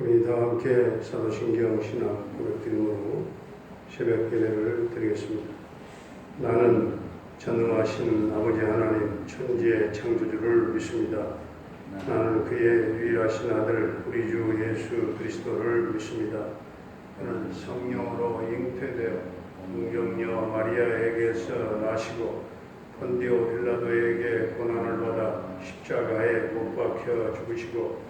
우리 다 함께 사도신경 신학 고백드림으로 새벽 예배를 드리겠습니다. 나는 전능하신 아버지 하나님 천지의 창조주를 믿습니다. 나는 그의 유일하신 아들 우리 주 예수 그리스도를 믿습니다. 그는 성령으로 잉태되어 동정녀 마리아에게서 나시고 본디오 빌라도에게 고난을 받아 십자가에 못 박혀 죽으시고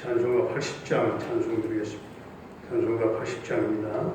찬송가 80장 찬송 드리겠습니다. 찬송가 80장입니다.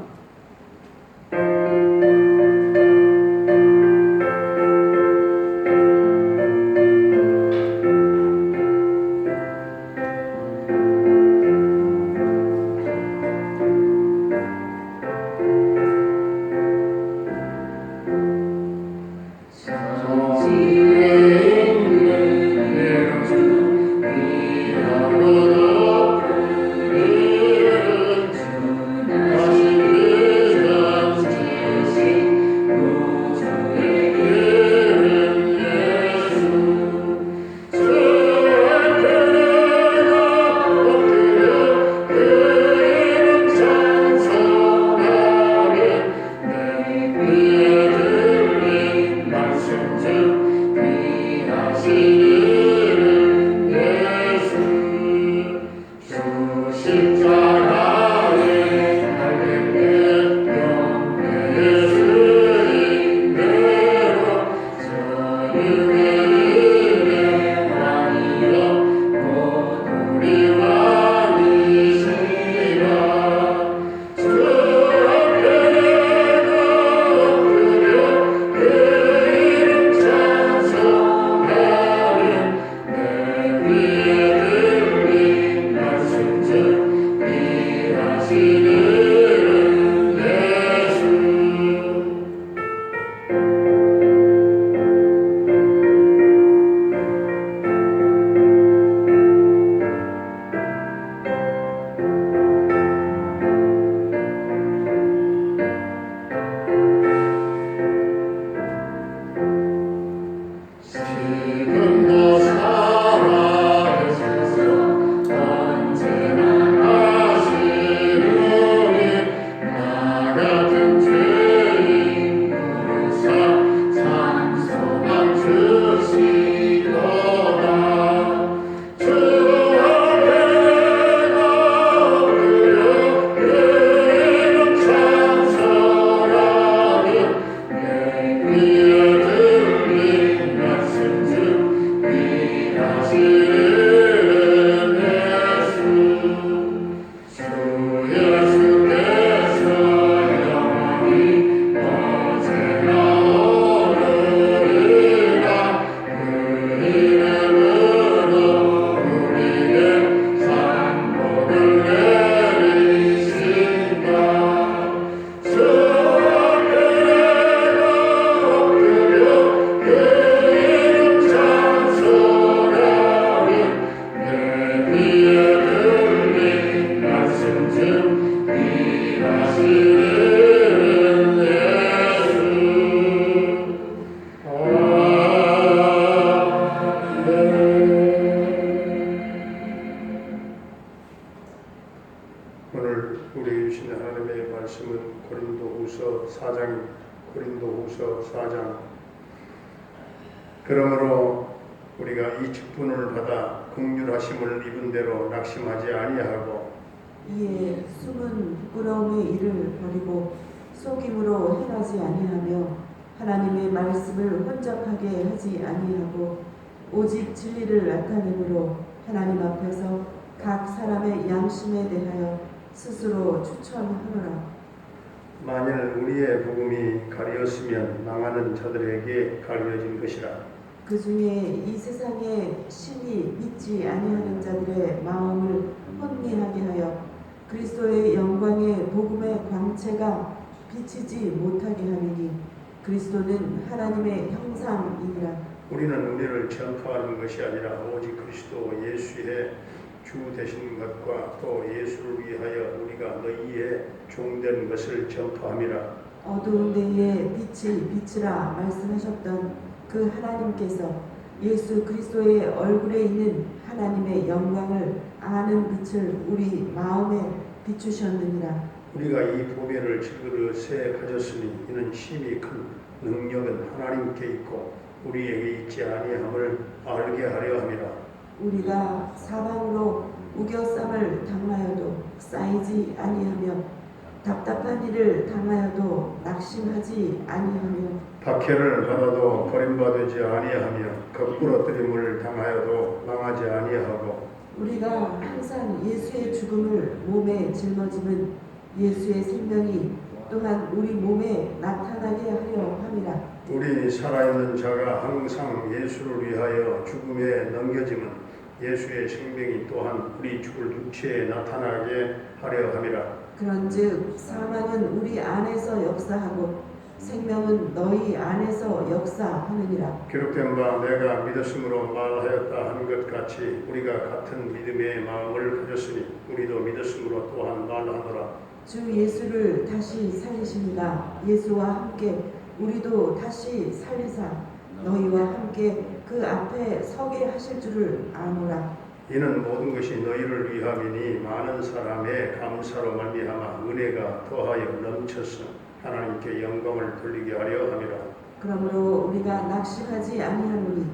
숨은 부끄러움의 일을 버리고 속임으로 행하지 아니하며 하나님의 말씀을 혼잡하게 하지 아니하고 오직 진리를 나타내므로 하나님 앞에서 각 사람의 양심에 대하여 스스로 추천하노라. 만일 우리의 복음이 가리었으면 망하는 자들에게 가려진 것이라 그 중에 이 세상에 신이 믿지 아니하는 자들의 마음을 그리스도의 영광의 복음의 광채가 비치지 못하게 하느니 그리스도는 하나님의 형상이니라 우리는 우리를 전파하는 것이 아니라 오직 그리스도 예수의 주 되신 것과 또 예수를 위하여 우리가 너희의 종된 것을 전파함이라. 어두운 데에 빛이 비치라 말씀하셨던 그 하나님께서 예수 그리스도의 얼굴에 있는 하나님의 영광을 아는 빛을 우리 마음에 비추셨느니라 우리가 이 보배를 질그릇에 가졌으니 이는 힘이 큰 능력은 하나님께 있고 우리에게 있지 아니함을 알게 하려 함이라. 우리가 사방으로 우겨쌈을 당하여도 쌓이지 아니하며 답답한 일을 당하여도 낙심하지 아니하며 박해를 받아도 버림받지 아니하며 거꾸러뜨림을 당하여도 망하지 아니하고 우리가 항상 예수의 죽음을 몸에 짊어짐은 예수의 생명이 또한 우리 몸에 나타나게 하려 함이라 우리 살아있는 자가 항상 예수를 위하여 죽음에 넘겨짐은 예수의 생명이 또한 우리 죽을 육체에 나타나게 하려 함이라. 그런즉 사망은 우리 안에서 역사하고 생명은 너희 안에서 역사하느니라. 기록된 바 내가 믿었으므로 말하였다 하는 것 같이 우리가 같은 믿음의 마음을 가졌으니 우리도 믿었으므로 또한 말하노라. 주 예수를 다시 살리시니가 예수와 함께 우리도 다시 살리사 너희와 함께 그 앞에 서게 하실 줄을 아노라. 이는 모든 것이 너희를 위함이니 많은 사람의 감사로 말미암아 은혜가 더하여 넘쳐서 하나님께 영광을 돌리게 하려 함이라. 그러므로 우리가 낙심하지 아니하노니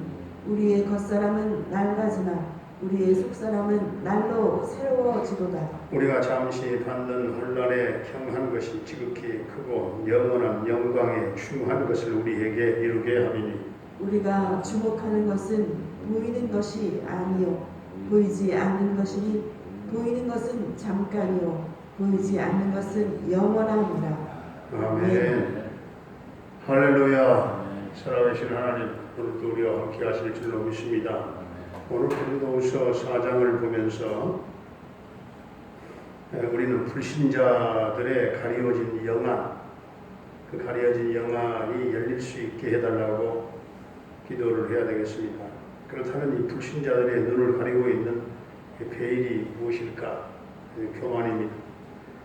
우리의 겉사람은 낡아지나 우리의 속사람은 날로 새로워지도다. 우리가 잠시 받는 혼란에 경한 것이 지극히 크고 영원한 영광에 충한 것을 우리에게 이루게 함이니. 우리가 주목하는 것은 보이는 것이 아니요 보이지 않는 것이니 보이는 것은 잠깐이요 보이지 않는 것은 영원함이라 아멘. 할렐루야. 살아계신 하나님, 오늘도 우리와 함께 하실 줄로 믿습니다. 오늘 고린도후서 4장을 보면서 에, 우리는 불신자들의 가리워진 영안, 그 가려진 영안이 열릴 수 있게 해달라고 기도를 해야 되겠습니다. 그렇다면 이 불신자들의 눈을 가리고 있는 이 베일이 무엇일까? 그 교만입니다.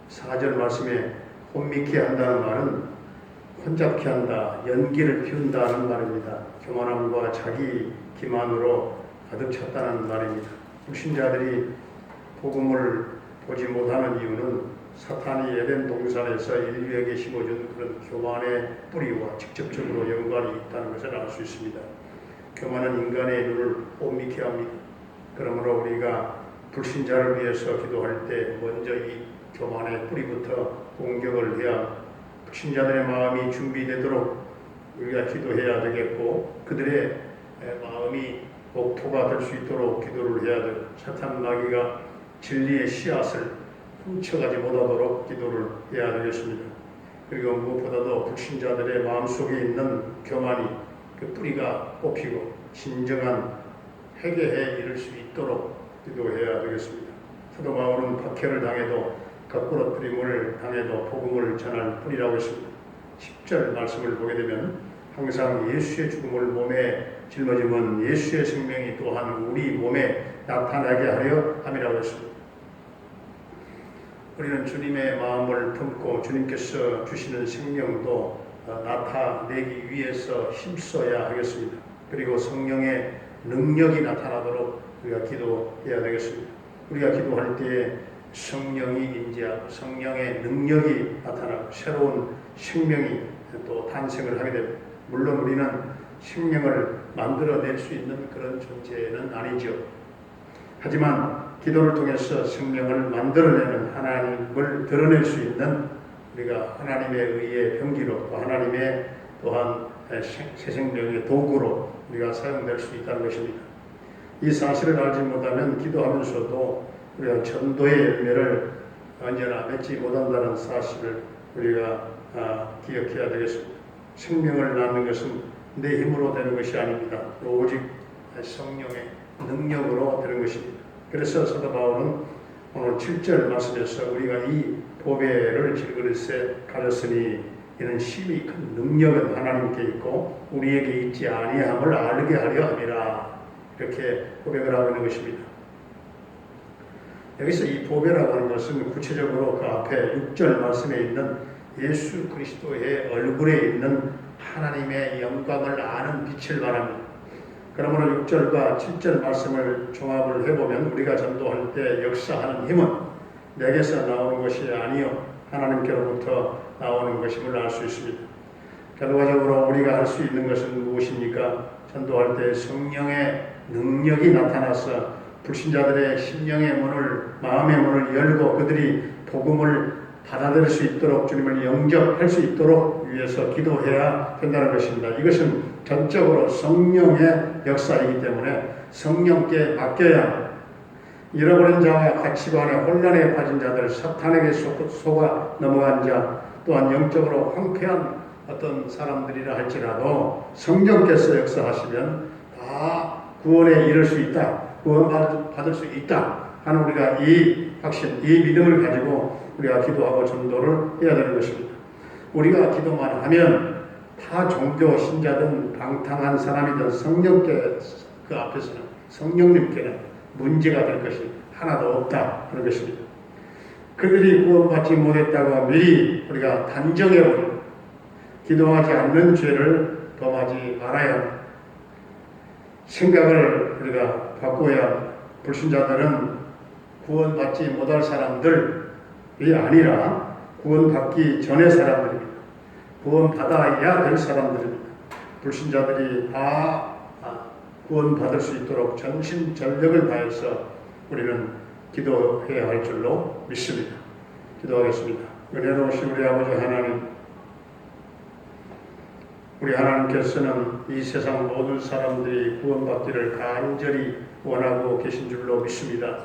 4절 말씀에 혼미케 한다는 말은 혼잡케 한다, 연기를 피운다는 말입니다. 교만함과 자기 기만으로 가득 찼다는 말입니다. 불신자들이 복음을 보지 못하는 이유는 사탄이 에덴 동산에서 인류에게 심어준 그런 교만의 뿌리와 직접적으로 연관이 있다는 것을 알 수 있습니다. 교만은 인간의 눈을 옴미케 합니다. 그러므로 우리가 불신자를 위해서 기도할 때 먼저 이 교만의 뿌리부터 공격을 해야 불신자들의 마음이 준비되도록 우리가 기도해야 되겠고 그들의 마음이 옥토가 될 수 있도록 기도를 해야 되고 사탄 마귀가 진리의 씨앗을 훔쳐가지 못하도록 기도를 해야 되겠습니다. 그리고 무엇보다도 불신자들의 마음속에 있는 교만이 그 뿌리가 뽑히고 진정한 회개에 이를 수 있도록 기도해야 되겠습니다. 사도 바울은 박해를 당해도 거꾸러뜨림을 당해도 복음을 전할 뿐이라고 했습니다. 10절 말씀을 보게 되면 항상 예수의 죽음을 몸에 짊어지면 예수의 생명이 또한 우리 몸에 나타나게 하려 함이라고 했습니다. 우리는 주님의 마음을 품고 주님께서 주시는 생명도 어, 나타내기 위해서 힘써야 하겠습니다. 그리고 성령의 능력이 나타나도록 우리가 기도해야 되겠습니다. 우리가 기도할 때 성령이 인지하고 성령의 능력이 나타나고 새로운 생명이 또 탄생을 하게 됩니다. 물론 우리는 생명을 만들어낼 수 있는 그런 존재는 아니죠. 하지만 기도를 통해서 생명을 만들어내는 하나님을 드러낼 수 있는 우리가 하나님의 의의 병기로 또 하나님의 또한 새 생명의 도구로 우리가 사용될 수 있다는 것입니다. 이 사실을 알지 못하면 기도하면서도 우리가 전도의 열매를 언제나 맺지 못한다는 사실을 우리가 아, 기억해야 되겠습니다. 생명을 낳는 것은 내 힘으로 되는 것이 아닙니다. 오직 성령의 능력으로 되는 것입니다. 그래서 사도 바울은 오늘 7절 말씀에서 우리가 이 보배를 질그릇에 가졌으니 이는 심히 큰 능력은 하나님께 있고 우리에게 있지 아니함을 알게 하려 함이라 이렇게 고백을 하고 있는 것입니다. 여기서 이 보배라고 하는 것은 구체적으로 그 앞에 6절 말씀에 있는 예수 그리스도의 얼굴에 있는 하나님의 영광을 아는 빛을 말합니다. 그러므로 6절과 7절 말씀을 종합을 해보면 우리가 전도할 때 역사하는 힘은 내게서 나오는 것이 아니요 하나님께로부터 나오는 것임을 알 수 있습니다. 결과적으로 우리가 할 수 있는 것은 무엇입니까? 전도할 때 성령의 능력이 나타나서 불신자들의 심령의 문을 마음의 문을 열고 그들이 복음을 받아들일 수 있도록 주님을 영접할 수 있도록 위해서 기도해야 된다는 것입니다. 이것은 전적으로 성령의 역사이기 때문에 성령께 맡겨야 잃어버린 자와 가치관에 혼란에 빠진 자들, 사탄에게 속- 속아 넘어간 자, 또한 영적으로 황폐한 어떤 사람들이라 할지라도 성령께서 역사하시면 다 구원에 이를 수 있다. 구원 받- 받을 수 있다. 하는 우리가 이 확신, 이 믿음을 가지고 우리가 기도하고 전도를 해야 되는 것입니다. 우리가 기도만 하면 타 종교 신자든 방탕한 사람이든 성령께 그 앞에서는 성령님께는 문제가 될 것이 하나도 없다 하는 것입니다. 그들이 구원받지 못했다고 미리 우리가 단정해버리고 기도하지 않는 죄를 범하지 말아야 합니다. 생각을 우리가 바꿔야 불신자들은 구원받지 못할 사람들이 아니라 구원받기 전의 사람들입니다. 구원받아야 될 사람들입니다. 불신자들이 다 아, 구원받을 수 있도록 전심전력을 다해서 우리는 기도해야 할 줄로 믿습니다. 기도하겠습니다. 은혜로우신 우리 아버지 하나님, 우리 하나님께서는 이 세상 모든 사람들이 구원받기를 간절히 원하고 계신 줄로 믿습니다.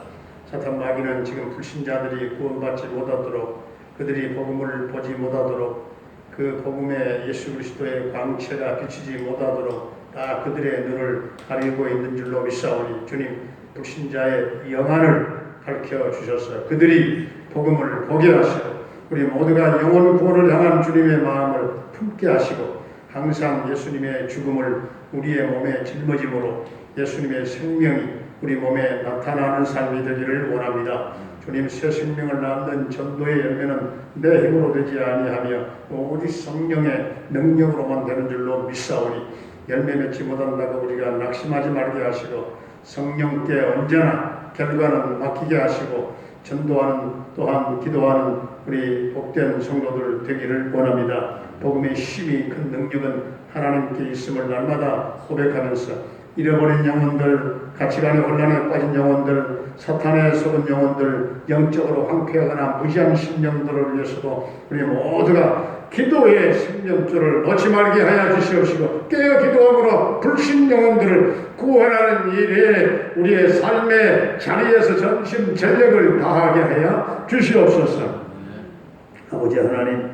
사탄 마귀는 지금 불신자들이 구원받지 못하도록 그들이 복음을 보지 못하도록 그 복음의 예수 그리스도의 광채가 비치지 못하도록 다 그들의 눈을 가리고 있는 줄로 믿사오니 주님 불신자의 영안을 가르쳐 주셔서 그들이 복음을 보게 하시고 우리 모두가 영혼 구원을 향한 주님의 마음을 품게 하시고 항상 예수님의 죽음을 우리의 몸에 짊어짐으로 예수님의 생명이 우리 몸에 나타나는 삶이 되기를 원합니다. 주님 새 생명을 낳는 전도의 열매는 내 힘으로 되지 아니하며 오직 성령의 능력으로만 되는 줄로 믿사오니 열매 맺지 못한다고 우리가 낙심하지 말게 하시고 성령께 언제나 결과는 맡기게 하시고 전도하는 또한 기도하는 우리 복된 성도들 되기를 원합니다. 복음의 힘이 큰 능력은 하나님께 있음을 날마다 고백하면서 잃어버린 영혼들, 가치관의 혼란에 빠진 영혼들, 사탄에 속은 영혼들, 영적으로 황폐하거나 무지한 심령들을 위해서도 우리 모두가 기도의 생명줄을 놓지 말게 하여 주시옵시고 깨어 기도함으로 불신 영혼들을 구원하는 일에 우리의 삶의 자리에서 전심 전력을 다하게 하여 주시옵소서. 아버지 하나님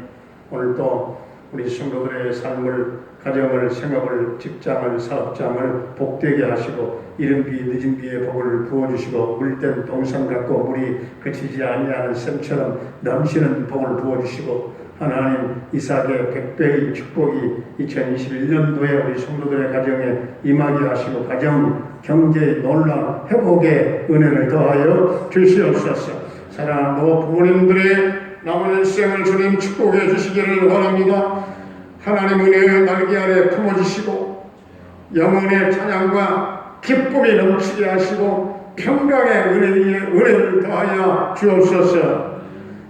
오늘도 우리 성도들의 삶을 가정을 생업을 직장을 사업장을 복되게 하시고 이른 비 늦은 비에 복을 부어 주시고 물된 동상 같고 물이 그치지 아니하는 샘처럼 넘치는 복을 부어 주시고 하나님 이삭의 백배의 축복이 2021년도에 우리 성도들의 가정에 임하게 하시고 가정 경제 놀라 회복의 은혜를 더하여 주시옵소서. 사랑하는 부모님들의 남은 일생을 주님 축복해 주시기를 원합니다. 하나님 은혜의 날개 아래 품어주시고 영혼의 찬양과 기쁨이 넘치게 하시고 평강의 은혜를 더하여 주옵소서.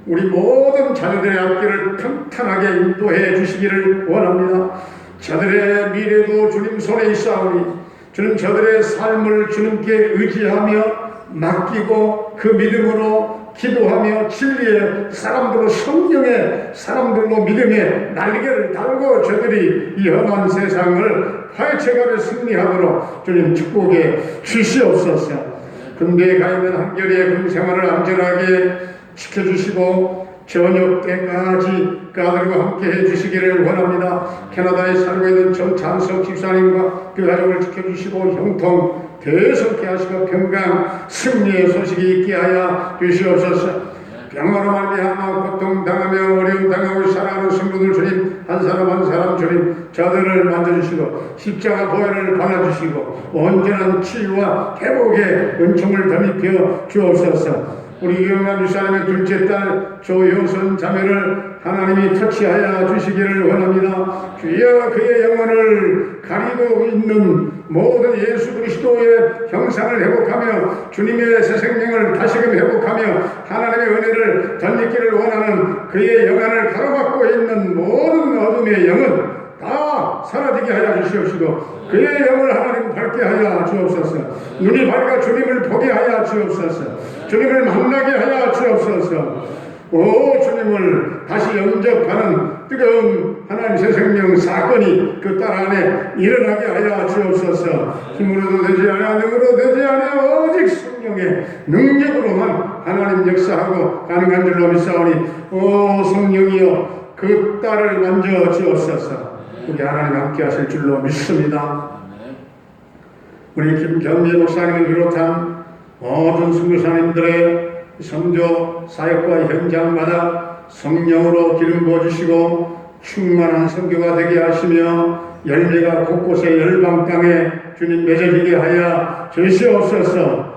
우리 모든 자녀들의 앞길을 평탄하게 인도해 주시기를 원합니다. 저들의 미래도 주님 손에 있사오니 주님 저들의 삶을 주님께 의지하며 맡기고 그 믿음으로 기도하며 진리의 사람들로 성령의 사람들로 믿음의 날개를 달고 저들이 이 험한 세상을 파헤쳐가며 승리하도록 주님 축복해 주시옵소서. 군대에 가 있는 한결의 군 생활을 안전하게 지켜주시고 저녁 때까지 가들과 함께 해주시기를 원합니다. 캐나다에 살고 있는 정찬석 집사님과 그 가족을 지켜주시고 형통 대성케 하시고 평강 승리의 소식이 있게 하여 주시옵소서. 병으로 말미암아 고통당하며 어려움 당하고 살아가는 성도들 주님 한 사람 한 사람 주님 저들을 만져주시고 십자가 보혈을 발라주시고 온전한 치유와 회복의 은총을 덧입혀 주옵소서 우리 유영남 유사님의 둘째 딸 조효선 자매를 하나님이 터치하여 주시기를 원합니다. 주여 그의 영혼을 가리고 있는 모든 예수 그리스도의 형상을 회복하며 주님의 새 생명을 다시금 회복하며 하나님의 은혜를 덧입기를 원하는 그의 영안을 가로막고 있는 모든 어둠의 영은 다 사라지게 하여 주시옵시고 그의 영을 하나님 밝게 하여 주옵소서. 눈이 밝아 주님을 보게 하여 주옵소서 주님을 만나게 하여 주옵소서. 오 주님을 다시 영접하는 뜨거운 하나님 새 생명 사건이 그 딸 안에 일어나게 하여 주옵소서. 힘으로도 되지 않아 능으로 되지 않아 오직 성령의 능력으로만 하나님 역사하고 가능한 줄로 믿사오니 오 성령이여 그 딸을 만져 주옵소서. 우리 하나님 함께 하실 줄로 믿습니다. 우리 김경미 목사님을 비롯한 모든 선교사님들의 성조 사역과 현장마다 성령으로 기름 부어주시고 충만한 성교가 되게 하시며 열매가 곳곳에 열방 땅에 주님 맺어지게 하여 주시옵소서.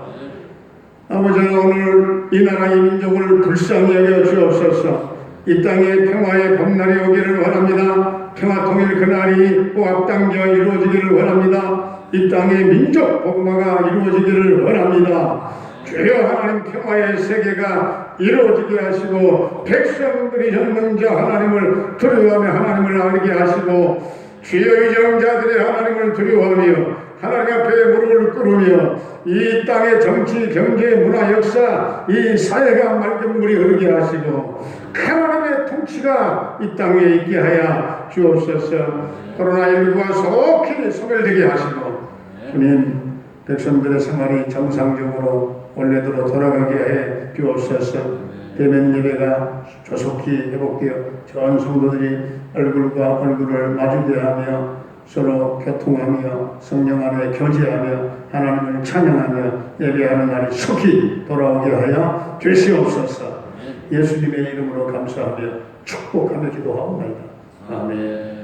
아버지 오늘 이 나라 이 민족을 불쌍히 여겨 주옵소서. 이 땅에 평화의 봄날이 오기를 원합니다. 평화 통일 그날이 꼭 앞당겨 이루어지기를 원합니다 이 땅의 민족 복마가 이루어지기를 원합니다. 주여 하나님 평화의 세계가 이루어지게 하시고 백성들이 전능자 하나님을 두려워하며 하나님을 알게 하시고 주여 이정자들이 하나님을 두려워하며 하나님 앞에 무릎을 꿇으며 이 땅의 정치, 경제, 문화, 역사 이 사회가 맑은 물이 흐르게 하시고 하나님의 통치가 이 땅에 있게 하여 주옵소서. 코로나19가 속히 소멸되게 하시고 주님 백성들의 생활이 정상적으로 원래대로 돌아가게 해 주옵소서. 대면 예배가 조속히 회복되어 전 성도들이 얼굴과 얼굴을 마주대하며 서로 교통하며 성령 안에 교제하며 하나님을 찬양하며 예배하는 날이 속히 돌아오게 하여 주시옵소서. 예수님의 이름으로 감사하며 축복하며 기도하옵나이다. 아멘.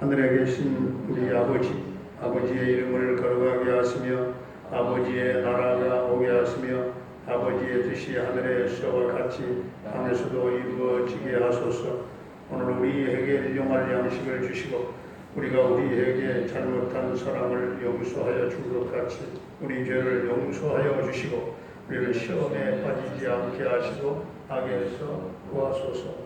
하늘에 계신 우리 아버지 아버지의 이름을 거룩하게 하시며 아버지의 나라가 오게 하시며 아버지의 뜻이 하늘에서와 같이 땅에서도 이루어지게 하소서. 오늘 우리에게 일용할 양식을 주시고 우리가 우리에게 잘못한 사람을 용서하여 준것 같이 우리 죄를 용서하여 주시고 우리를 시험에 빠지지 않게 하시고 악에서 구하소서